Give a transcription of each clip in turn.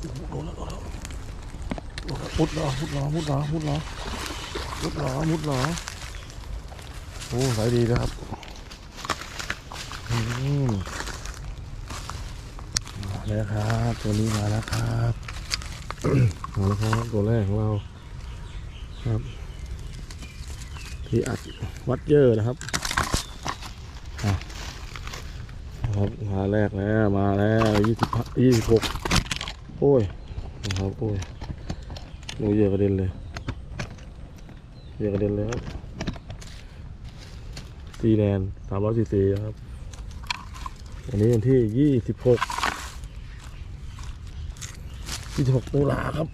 โดนแล้วโดนแล้วโดนแล้วมุดเหรอมุดเหรอมุดเหรอมุดเหรอมุดเหรอมุดเหรอโอ้สายดีนะครับอืมมาแล้วครับ ตัวนี้มาแล้วครับมาแล้วครับตัวแรกของเราครับที่อัดวัดเยอะนะครับครับมาแรกแล้วมาแล้วยี่สิบยี่สิบหก โอ้ยนะครับโอ้ยหนูเยอะกระเด็นเลยเยอะกระเด็นเลยครับซีแนนสามร้อยสี่สี่ครับวันนี้วันที่ยี่สิบหกยี่สิบหกตุลาครับ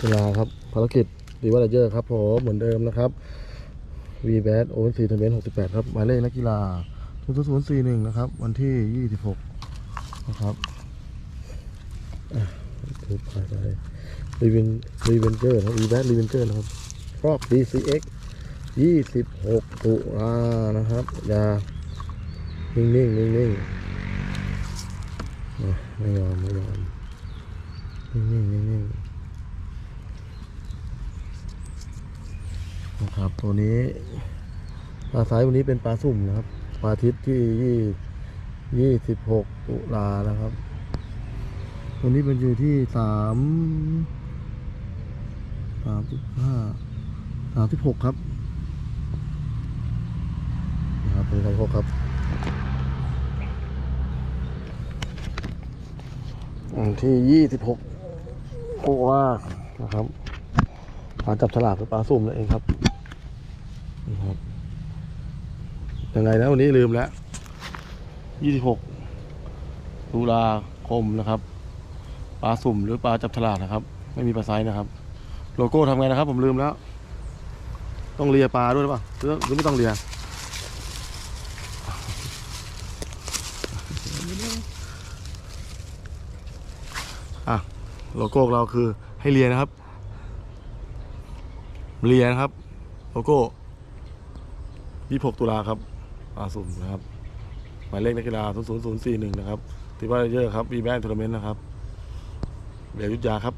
ตุลาครับภารกิจดีว่าเจอร์ครับผมเหมือนเดิมนะครับ v b a t โอเ n นซีทเมนหกสิบแปดครับหมายเลขนักกีฬาศูนย์ศูนย์สี่หนึ่งนะครับ วันที่ยี่สิบหก นะครับถูกพาไปรีเวนรีเวนเจอร์นะ v b a t รีเวนเจอร์นะครับฟอก DCX ยี่สิบหกตุลานะครับ อย่า นิ่งๆ นิ่งๆอะไม่ยอม ไม่ยอม นิ่งๆ นิ่งๆ นะครับ ตัวนี้ ปลาไซส์วันนี้เป็นปลาสุ่มนะครับ ปลาทิศที่ ยี่สิบหกตุลานะครับ ตัวนี้เป็นอยู่ที่สามสามสิบห้าสามสิบหกครับนะครับเป็นสามสิบหกครับอันที่ยี่สิบหกตุลานะครับปลาจับฉลากคือปลาสุ่มนั่นเองครับนะครับยังไงนะวันนี้ลืมแล้ว 26ตุลาคมนะครับปลาสุ่มหรือปลาจับฉลากนะครับ ไม่มีปลาไซส์นะครับ โลโก้ทำไงนะครับ ผมลืมแล้ว ต้องเลียปลาด้วยหรือเปล่าหรือไม่ต้องเลียอะโลโก้เราคือให้เลียนะครับเรียนครับ โลโก้26ตุลาครับอาสุ่มนะครับ หมายเลขนักกีฬา 00041 นะครับ ที่ว่าเยอะครับวีแบนทัวร์เมนต์นะครับ เบียร์ยุทธยาครับ